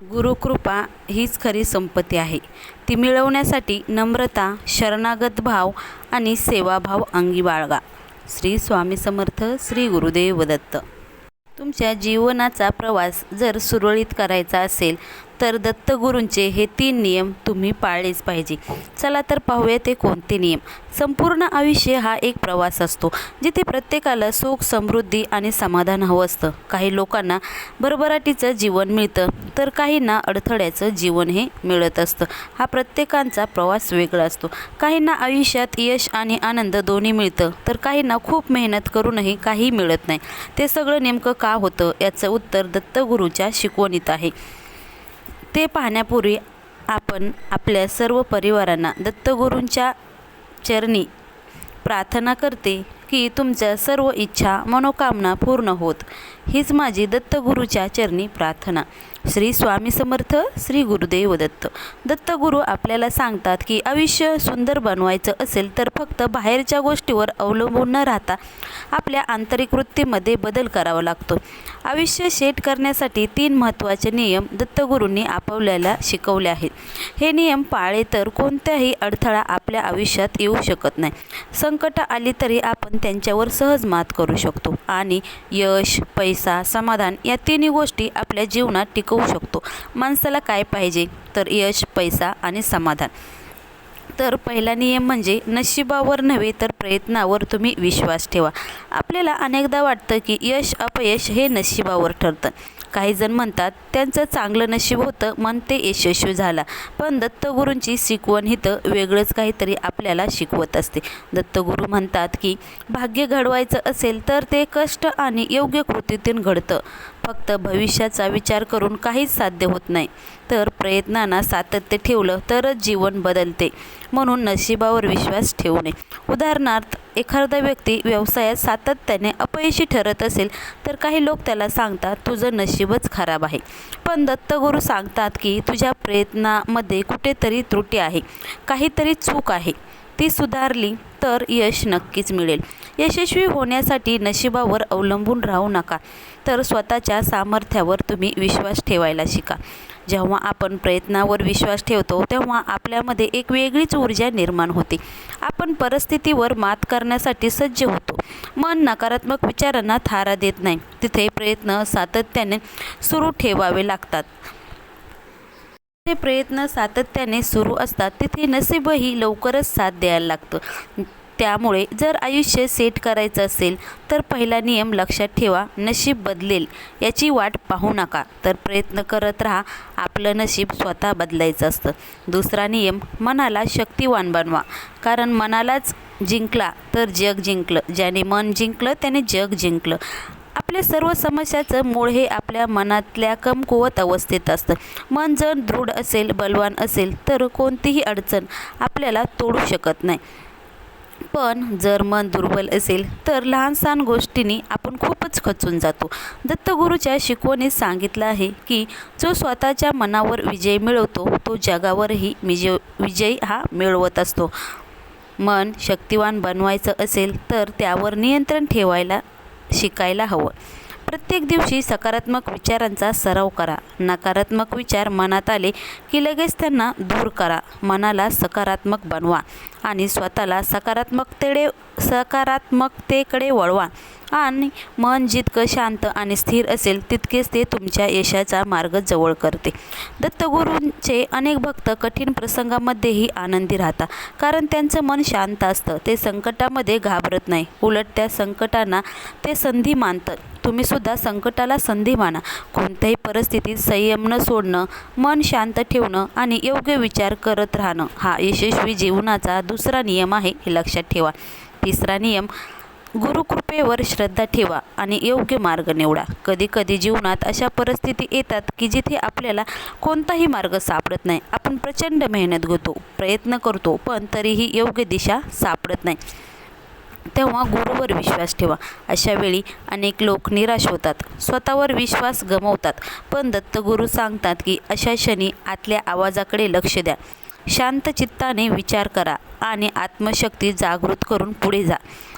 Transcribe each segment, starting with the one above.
गुरुकृपा हीच खरी संपत्ती आहे. ती मिळवण्यासाठी नम्रता शरणागत भाव आणि सेवाभाव अंगी बाळगा. श्री स्वामी समर्थ श्री गुरुदेव दत्त. तुमच्या जीवनाचा प्रवास जर सुरळीत करायचा असेल तर दत्तगुरूंचे हे तीन नियम तुम्ही पाळलेच पाहिजे. चला तर पाहूया ते कोणते नियम. संपूर्ण आयुष्य हा एक प्रवास असतो जिथे प्रत्येकाला सुख समृद्धी आणि समाधान हवं असतं. काही लोकांना भरभराटीचं जीवन मिळतं तर काहींना अडथळ्याचं जीवन हे मिळत असतं. हा प्रत्येकांचा प्रवास वेगळा असतो. काहींना आयुष्यात यश आणि आनंद दोन्ही मिळतं तर काहींना खूप मेहनत करूनही काही मिळत नाही. ते सगळं नेमकं का होतं? याचं उत्तर दत्तगुरूच्या शिकवणीत आहे. ते पाहण्यापूर्वी आपण आपल्या सर्व परिवारांना दत्तगुरूंच्या चरणी प्रार्थना करते की तुमच्या सर्व इच्छा मनोकामना पूर्ण होत. हीच माझी दत्तगुरूच्या चरणी प्रार्थना. श्री स्वामी समर्थ श्री गुरुदेव दत्त. दत्तगुरू आपल्याला सांगतात की आयुष्य सुंदर बनवायचं असेल तर फक्त बाहेरच्या गोष्टीवर अवलंबून न राहता आपल्या आंतरिक वृत्तीमध्ये बदल करावा लागतो. आयुष्य शेट करण्यासाठी तीन महत्त्वाचे नियम दत्तगुरूंनी आपल्याला शिकवले आहेत. हे नियम पाळे तर कोणत्याही अडथळा आपल्या आयुष्यात येऊ शकत नाही. संकट आली तरी आपण त्यांच्यावर सहज मात करू शकतो. आणि यश पैसा समाधान या तिन्ही गोष्टी आपल्या जीवनात टिकवू शकतो. माणसाला काय पाहिजे? तर यश पैसा आणि समाधान. तर पहिला नियम म्हणजे नशिबावर नव्हे तर प्रयत्नावर तुम्ही विश्वास ठेवा. आपल्याला अनेकदा वाटतं की यश अपयश हे नशिबावर ठरतं. काही जण म्हणतात त्यांचं चांगलं नशीब होतं मन ते यशस्वी झाला. पण दत्तगुरूंची शिकवण हिथं वेगळंच काहीतरी आपल्याला शिकवत असते. दत्तगुरू म्हणतात की भाग्य घडवायचं असेल तर ते कष्ट आणि योग्य कृतीतून घडतं. फक्त भविष्याचा विचार करून काहीच साध्य होत नाही. तर प्रयत्नांना सातत्य ठेवलं तरच जीवन बदलते. म्हणून नशिबावर विश्वास ठेवू नये. उदाहरणार्थ एखादा व्यक्ती व्यवसायात सातत्याने अपयशी ठरत असेल तर काही लोक त्याला सांगतात तुझं नशीबच खराब आहे. पण दत्तगुरू सांगतात की तुझ्या प्रयत्नामध्ये कुठेतरी त्रुटी आहे. काहीतरी चूक आहे. ती सुधारली तर यश नक्कीच मिळेल. यशस्वी होण्यासाठी नशिबावर अवलंबून राहू नका तर स्वतःच्या सामर्थ्यावर तुम्ही विश्वास ठेवायला शिका. जेव्हा आपण प्रयत्नावर विश्वास ठेवतो तेव्हा आपल्यामध्ये एक वेगळीच ऊर्जा निर्माण होते. आपण परिस्थितीवर मात करण्यासाठी सज्ज होतो. मन नकारात्मक विचारांना थारा देत नाही. तिथे प्रयत्न सातत्याने सुरू ठेवावे लागतात. ते प्रयत्न सातत्याने सुरू असतात तिथे नसीबही लवकरच साथ द्यायला लागतं. त्यामुळे जर आयुष्य सेट करायचं असेल तर पहिला नियम लक्षात ठेवा नशीब बदलेल. याची वाट पाहू नका तर प्रयत्न करत राहा आपलं नशीब स्वतः बदलायचं असतं. दुसरा नियम मनाला शक्तिवान बनवा. कारण मनालाच जिंकला तर जग जिंकलं. ज्याने मन जिंकलं त्याने जग जिंकलं. आपल्या सर्व समस्याचं मूळ हे आपल्या मनातल्या कमकुवत अवस्थेत असतं. मन जर दृढ असेल बलवान असेल तर कोणतीही अडचण आपल्याला तोडू शकत नाही. पण जर मन दुर्बल असेल तर लहान सहान गोष्टींनी आपण खूपच खचून जातो. दत्तगुरूच्या शिकवणीत सांगितलं आहे की जो स्वतःच्या मनावर विजय मिळवतो तो जगावरही विजय विजय हा मिळवत असतो. मन शक्तिवान बनवायचं असेल तर त्यावर नियंत्रण ठेवायला शिकायला हवं. प्रत्येक दिवशी सकारात्मक विचारांचा सराव करा. नकारात्मक विचार मनात आले की लगेच त्यांना दूर करा. मनाला सकारात्मक बनवा आणि स्वतःला सकारात्मकतेडे सकारात्मकतेकडे वळवा. आणि मन जितकं शांत आणि स्थिर असेल तितकेच ते तुमच्या यशाचा मार्ग जवळ करते. दत्तगुरूंचे अनेक भक्त कठीण प्रसंगामध्येही आनंदी राहतात. कारण त्यांचं मन शांत असतं. ते संकटामध्ये घाबरत नाही. उलट त्या संकटांना ते संधी मानतात. तुम्हीसुद्धा संकटाला संधी माना. कोणत्याही परिस्थितीत संयम न सोडणं मन शांत ठेवणं आणि योग्य विचार करत राहणं हा यशस्वी जीवनाचा दुसरा नियम आहे हे लक्षात ठेवा. तिसरा नियम गुरुकृपेवर श्रद्धा ठेवा आणि योग्य मार्ग निवडा. कधीकधी जीवनात अशा परिस्थिती येतात की जिथे आपल्याला कोणताही मार्ग सापडत नाही. आपण प्रचंड मेहनत घेतो प्रयत्न करतो पण तरीही योग्य दिशा सापडत नाही. तेव्हा गुरुवर विश्वास ठेवा. अशावेळी अनेक लोक निराश होतात. स्वतःवर विश्वास गमवतात. पण दत्तगुरू सांगतात की अशा क्षणी आतल्या आवाजाकडे लक्ष द्या. शांत चित्ताने विचार करा आणि आत्मशक्ती जागृत करून पुढे जा.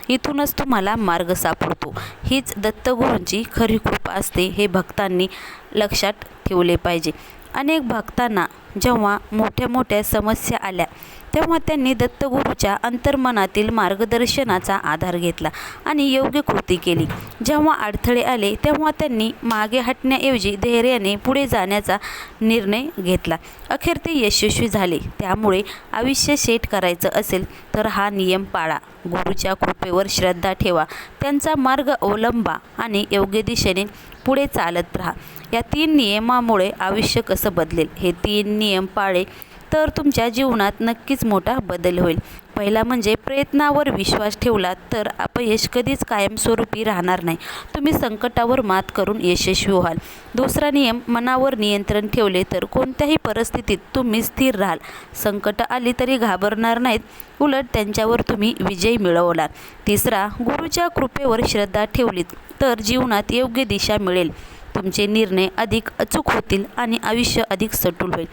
इथूनच तुम्हाला मार्ग सापडतो. हीच दत्तगुरूंची खरी कृपा असते हे भक्तांनी लक्षात ठेवले पाहिजे. अनेक भक्तांना जेव्हा मोठ्या मोठ्या समस्या आल्या तेव्हा त्यांनी दत्तगुरूच्या अंतर्मनातील मार्गदर्शनाचा आधार घेतला आणि योग्य कृती केली. जेव्हा अडथळे आले तेव्हा त्यांनी मागे हटण्याऐवजी धैर्याने पुढे जाण्याचा निर्णय घेतला. अखेर ते यशस्वी झाले. त्यामुळे आयुष्य सेट करायचं असेल तर हा नियम पाळा. गुरुच्या कृपेवर श्रद्धा ठेवा. त्यांचा मार्ग अवलंबा आणि योग्य दिशेने पुढे चालत राहा. या तीन नियमामुळे आयुष्य कसं बदलेल? हे तीन नियम पाळे तर तुमच्या जीवनात नक्कीच मोठा बदल होईल. पहिला म्हणजे प्रयत्नावर विश्वास ठेवला तर अपयश कधीच कायमस्वरूपी राहणार नाही. तुम्ही संकटावर मात करून यशस्वी व्हाल. दुसरा नियम मनावर नियंत्रण ठेवले तर कोणत्याही परिस्थितीत तुम्ही स्थिर राहाल. संकट आली तरी घाबरणार नाहीत. उलट त्यांच्यावर तुम्ही विजय मिळवलात. तिसरा गुरुच्या कृपेवर श्रद्धा ठेवलीत तर जीवनात योग्य दिशा मिळेल. तुमचे निर्णय अधिक अचूक होतील आणि आयुष्य अधिक सटूल होईल.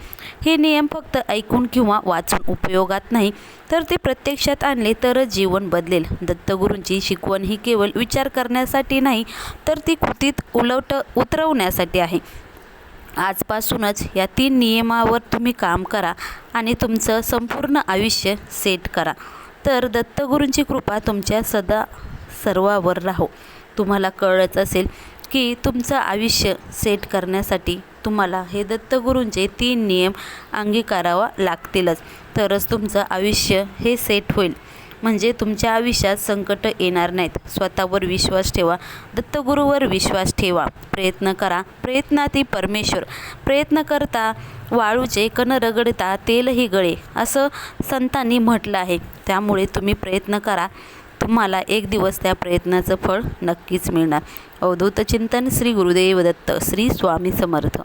हे नियम फक्त ऐकून किंवा वाचून उपयोगात नाही तर ते प्रत्यक्षात आणले तरच जीवन बदलेल. दत्तगुरूंची शिकवण ही केवळ विचार करण्यासाठी नाही तर ती कृतीत उलट उतरवण्यासाठी आहे. आजपासूनच या तीन नियमावर तुम्ही काम करा आणि तुमचं संपूर्ण आयुष्य सेट करा. तर दत्तगुरूंची कृपा तुमच्या सदा सर्वावर राहो. तुम्हाला कळत असेल की तुमचं आयुष्य सेट करण्यासाठी तुम्हाला हे दत्तगुरूंचे तीन नियम अंगीकारावा लागतीलच. तरच तुमचं आयुष्य हे सेट होईल. म्हणजे तुमच्या आयुष्यात संकट येणार नाहीत. स्वतःवर विश्वास ठेवा. दत्तगुरूवर विश्वास ठेवा. प्रयत्न करा. प्रयत्नाती परमेश्वर. प्रयत्न करता वाळूचे कण रगडता तेलही गळे असं संतांनी म्हटलं आहे. त्यामुळे तुम्ही प्रयत्न करा. तुम्हाला एक दिवस त्या प्रयत्नाचं फळ नक्कीच मिळणार. अवधूत चिंतन श्री गुरुदेव दत्त श्री स्वामी समर्थ.